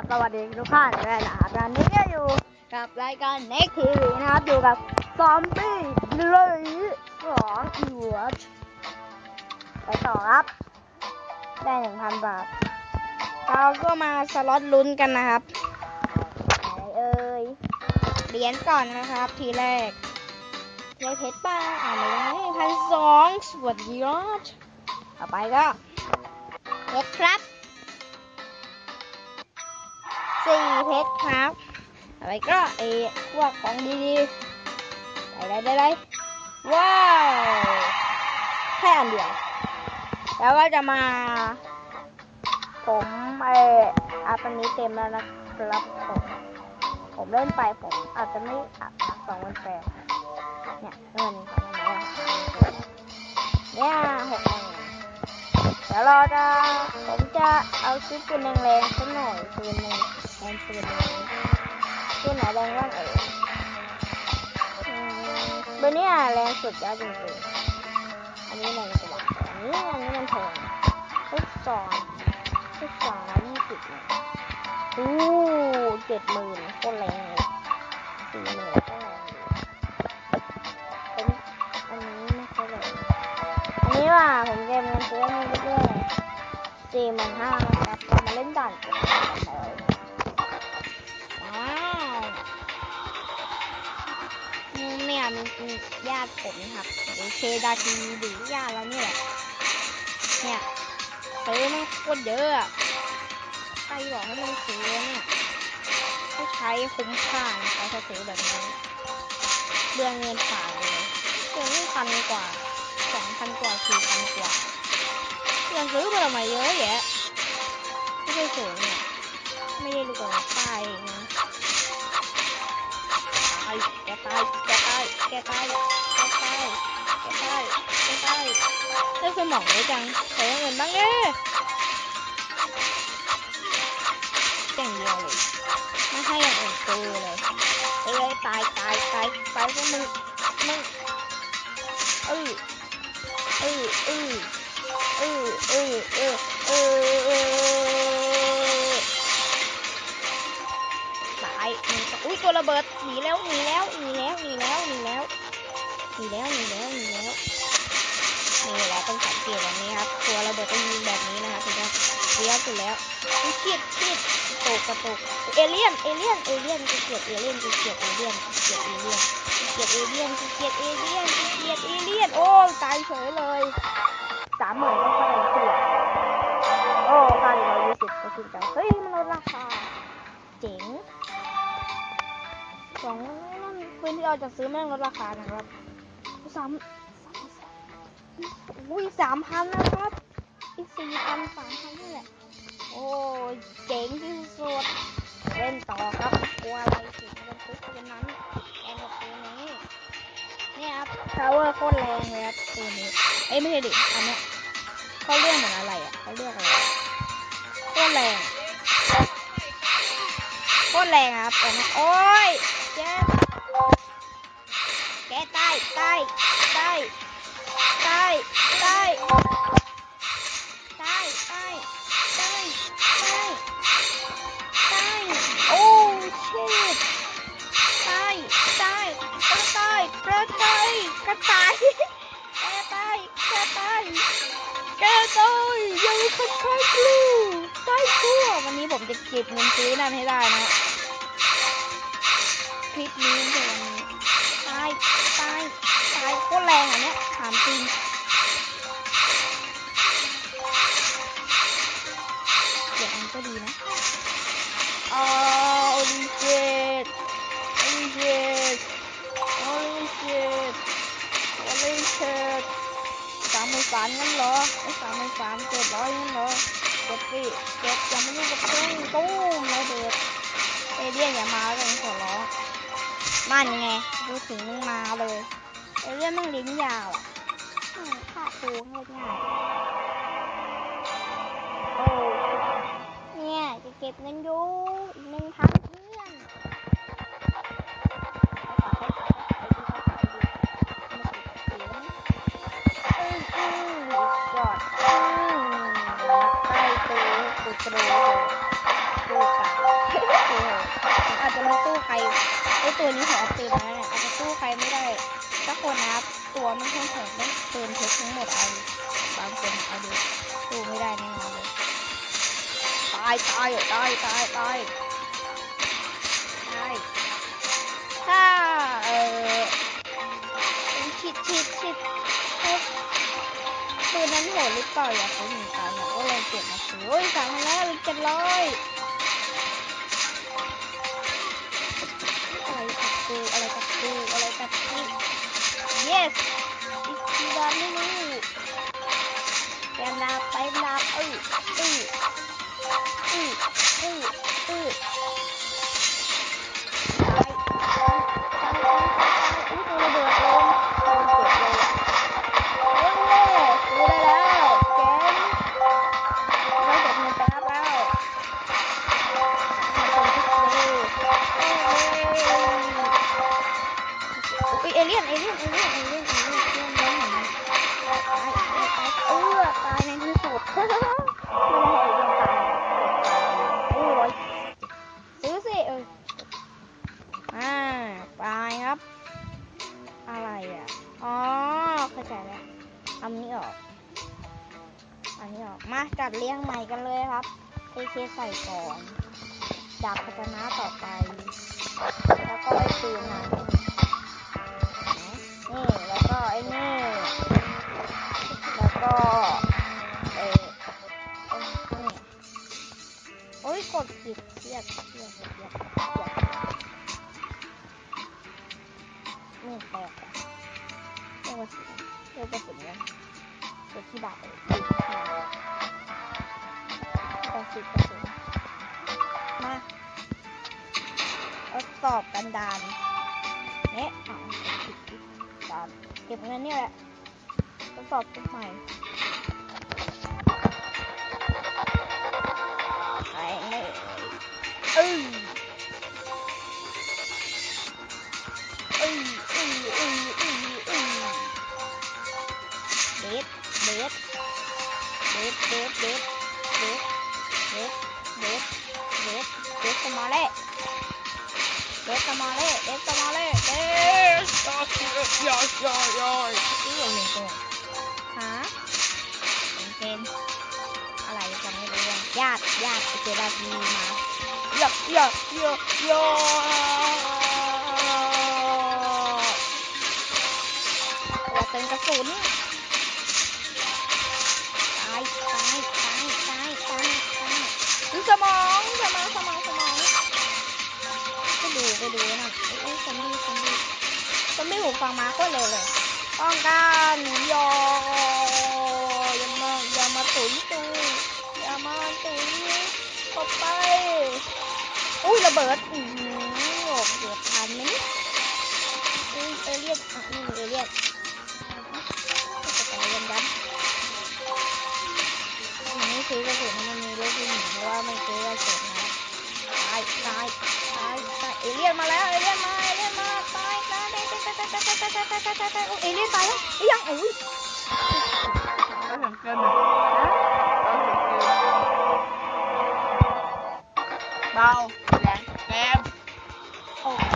บสวัสดีทุกท่านด้วยนะครับตอนนี้ก็อยู่กับรายการ Next TV นะครับอยู่กับซอมบี้เลยของอีวอชไปต่อครับ ได้หนึ่งพันบาท เราก็มาสล็อตลุ้นกันนะครับไหนเอ่ยเหรียญก่อนนะครับ ทีแรกได้เพชรป้าอ่านไม่ได้พันสองสวัสดียอดต่อไปก็เพชรครับ สี่เพชรครับอะไรก็เอพวกของดีๆได้ได้ได้ได้ว้าวแค่อันเดียวแล้วก็จะมา ผมเอออาตอนนี้เต็มแล้วนะครับผมผมเล่นไปผมอาจจะไม่อัดสองวันแปดเนี่ยเงินเนี่ยหกหมื่นเดี๋ยวเราจะผมจะเอาชุดปืนแรงๆสักหน่อยปืนหนึ่ง แทนปืนหนึ่งปืนไหนแรงบ้างเอ่ยอืมเบอร์เนี้ยแรงสุดยอดจริงๆอันนี้แรงกว่าอันนี้อันนี้มันแพงลูกซองลูกซองละยี่สิบเนี่ยอู้เจ็ดหมื่นโคตรแรงเลยสี่หมื่นก็แรงเป็นอันนี้ไม่ค่อยแรงอันนี้ว่าผมเก็บเงินซื้ออันนี้เรื่อยๆสี่หมื่นห้านะครับมาเล่นด่าน เนี่ยมีญาติผมนะครับหรือเคดาทีหรือญาติเรานี่แหละ เนี่ยซื้อมันโคตรเยอะใครบอกให้มันซื้อเนี่ยให้ใช้คุ้มค่านะคะถ้าซื้อแบบนี้เบืองเงินผ่านเลยเดือนนี้พันกว่าสองพันกว่าสี่พันกว่าเดือนซื้อมาทำไมเยอะแยะไม่ได้สวยเนี่ยไม่ได้รู้ก่อนตายเองนะตาย แกตายแกตายแกตายแกตายแกตายแกตายได้สมองเลยจังใช้เงินบ้างเด้แต่งเดียวเลยไม่ให้อย่างอื่นซื้อเลยเอ้ยตายตายตายตายพวกมึงมึงเออเออเออเออเออเออเออเอ ตัวระเบิดหนีแล้วหนีแล้วหนีแล้วหนีแล้วหนีแล้วหนีแล้วหนีแล้วหนีแล้วนี่แหละต้องสังเกตแบบนี้ครับ ตัวระเบิดต้องยิงแบบนี้นะครับถึงจะเลี้ยวสุดแล้วอุ้ยคิดคิดตกกระตกเอเลี่ยนเอเลี่ยนเอเลี่ยนกูเกลียดเอเลี่ยนกูเกลียดเอเลี่ยนกูเกลียดเอเลี่ยนกูเกลียดเอเลี่ยนกูเกลียดเอเลี่ยนกูเกลียดเอเลี่ยนโอ้ตายเฉยเลยสามหมื่นก็ค่าแรงเสียโอ้ค่าแรงร้อยยี่สิบก็คือจังเฮ้ยมันลดราคาเจ๋ง สองนั่นพื้นที่เราจะซื้อแม่งลดราคานะครับสามอุ้ยสามพันนะครับ อีกสี่พันสามพันนี่แหละ โอ้ยเจ๋งที่สุดเล่นต่อครับกลัวอะไรสิมันทุกคนนั้นแรงกับตัวนี้นี่ครับ power โคตรแรงเลยครับตัวนี้เอ้ยไม่ใช่ดิอันเนี้ยเขาเรียกเหมือนอะไรอะเขาเรียกอะไรโคตรแรงโคตรแรงครับแต่นะโอ้ย เจ็บแกตายตายตายตายตายตายตายตายตายตายโอ้ชิตตายตายกระต่ายกระต่ายกระต่ายกระต่ายกระต่ายกระต่ายยังคัดค้ายกลูตายชั่ววันนี้ผมจะเก็บเงินซื้อนั่นให้ได้นะ ลิปนี้เดี๋ยวตายตายตายโคตรแรงอันเนี้ยถามจริงเสียงมันก็ดีนะโอ้าวดีเจ็ดดีเจ็ดโอ้ยเจ็ดโอ้ยเจ็ดสามหมื่นสามงั้นเหรอไอ้สามหมื่นสามเจ็ดร้อยงั้นเหรอเจ็ดสิเจ็ดอย่ามายุ่งกับตุ้งตุ้มระเบิดเอเดียนอย่ามาเลยขอร้อง มันไงดูถึงมึงมาเลยไอ้เรื่องมึงลิ้นยาวอะอืมฆ่ากูง่ายง่ายโอ้เนี่ยจะเก็บเงินอยู่อีกหนึ่งพันเพื่อน ไอตัวนี้ของอปืนนะเนี่ยอาจจะสู้ใครไม่ได้ถ้าคนนับตัวไม่ค่อยแข็งต้องปืนเพชรทั้งหมดเอาบางคนเอาดูสู้ไม่ได้แน่นอนเลยตายตายตายตายตายตายถ้าเออชิดชิดชิดปืนนั้นโหดหรือเปล่าอยากรู้เหมือนกันอะก็เลยเก็บมาซื้อโอ้ยสามพันแล้วเจ็ดร้อย Yes อีกทีดาไม่รู้แกลาไปลาเออเออเออเออเออไปแล้วแกไม่เด็ดมันไปแล้ว เป็นทุกเดย์เอ้ยอุ้ยเอเลี่ยนเอเลี่ยนเอเลี่ยนเอเลี่ยนเอเลี่ยนเลี่ยนเลี่ยนเห็นไหมตายตายตายเออตายในที่สุดไม่ได้ให้เอเลี่ยนตายโอ้ยซื้อสิเอออ่าไปครับ อะไรอะอ๋อเข้าใจแล้วอันนี้ออกอันนี้ออกมาจัดเรียงใหม่กันเลยครับเอเคใส่ก่อนดาบพัฒนาต่อไป แล้วก็ไอ้ปืนนะ นี่แล้วก็ไอ้นี่แล้วก็เออโอ้ยกดผิดเรียดเรียดเรียดเรียดนี่แตกเรียกว่าสิเรียกว่าสุดเนี่ยกดที่ดาบเลยกระสุนกระสุนมาทดสอบกันดานเนี่ยอ๋อผิดผิด ดานเก็บเงินเนี่ยแหละทดสอบตัวใหม่ไปเลยเอ้ยเอ้ยเอ้ยเอ้ยเอ้ยเอ้ยเด็ดเด็ดเด็ดเด็ดเด็ดเด็ดเด็ดเด็ดเด็ดเด็ดสมาเล่เด็ดสมาเล่เด็ดสมาเล่เด็ด ย่อยย่อยย่อยที่อยู่หนึ่งตัวฮะเป็นอะไรกันไม่รู้อะญาติญาติไปเจอดาวีมาหยอกหยอกหยอกหยอกตัวเต็มกระสุนตายตายตายตายตายตายดูสมองสมองสมองสมองไปดูไปดูนะเอ้ยซอมบี้ซอมบี้ ซอมบี้หูฟังมาโคตรเร็วเลยต้องการยออย่ามาอย่ามาตุยตูอย่ามาตุยเข้าไปอุ้ยระเบิดอือหือโอ้เกือบทันไหมนี่ยอุ้ยเอเรียนอะนี่เอเรียน เบาแรงแกมโอ้โห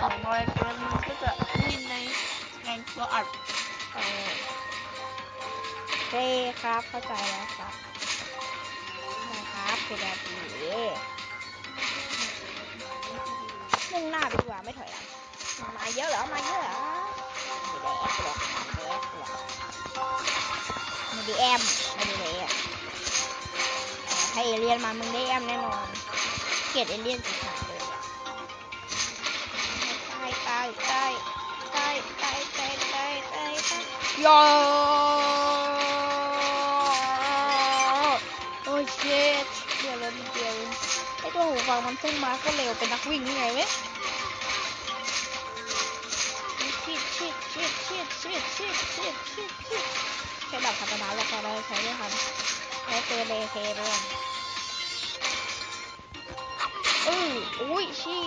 ของน้อยเกินมันก็จะวิ่งในแรงตัวอัดเออโอเคครับเข้าใจแล้วครับนะครับเป็นแบบนี้มุ่งหน้าไปดีกว่าไม่ถอยหลังมาเยอะเหรอมาเยอะเหรอไม่ได้แอบหรอกไม่ได้แอบหรอกไม่ได้แอมไม่ได้แอบ ถ้เอเลี่ยนมา มึงได้แอมแน่นอน เกลียดเอเลี่ยนสุดท้ายเลยอะตายตายตายตายตายตายตายตายตายยอโอ้ยเช็ดเดี๋ยวเลยเดียวเองไอตัวหูฟังมันพุ่งมาก็เร็วเป็นนักวิ่งยังไงเว้ยชิดชิดชิดชิดชิดชิดชิดชิดชิดใช้ดับธรรมดาแล้วพอเราใช้ไม่ทันใช้ตัวเบเคด้วอืออุ้ยเชี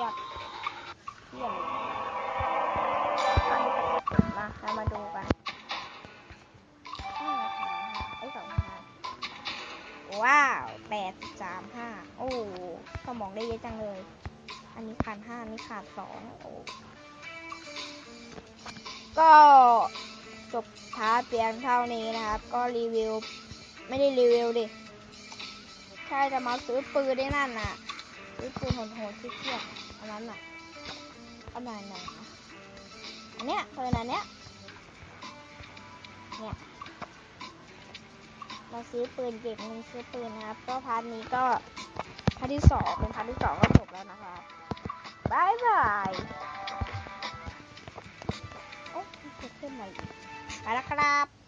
ยบเยี่ยมมาเรามาดูกันไอ้สองห้าว้าวแปดสามห้าโอ้สมองได้เยอะจังเลย อันนี้ขาดห้าอันนี้ขาดสองโอ้ก็จบท้าเพียงเท่านี้นะครับ ก็รีวิว ไม่ได้รีวิวดิแค่จะมาซื้อปืนได้นั่นน่ะ ซื้อปืนโหดๆที่เที่ยบๆอันนั้นน่ะอันไหนไหนอันเนี้ยปืนอันเนี้ย เนี่ย มาซื้อปืนเก็บเงินซื้อปืนนะครับ ก็พาร์ทนี้ก็พาร์ทที่สองเป็นพาร์ทที่สองก็จบแล้วนะครับบายบายโอ้ยเกิดขึ้นใหม่ไปแล้วครับ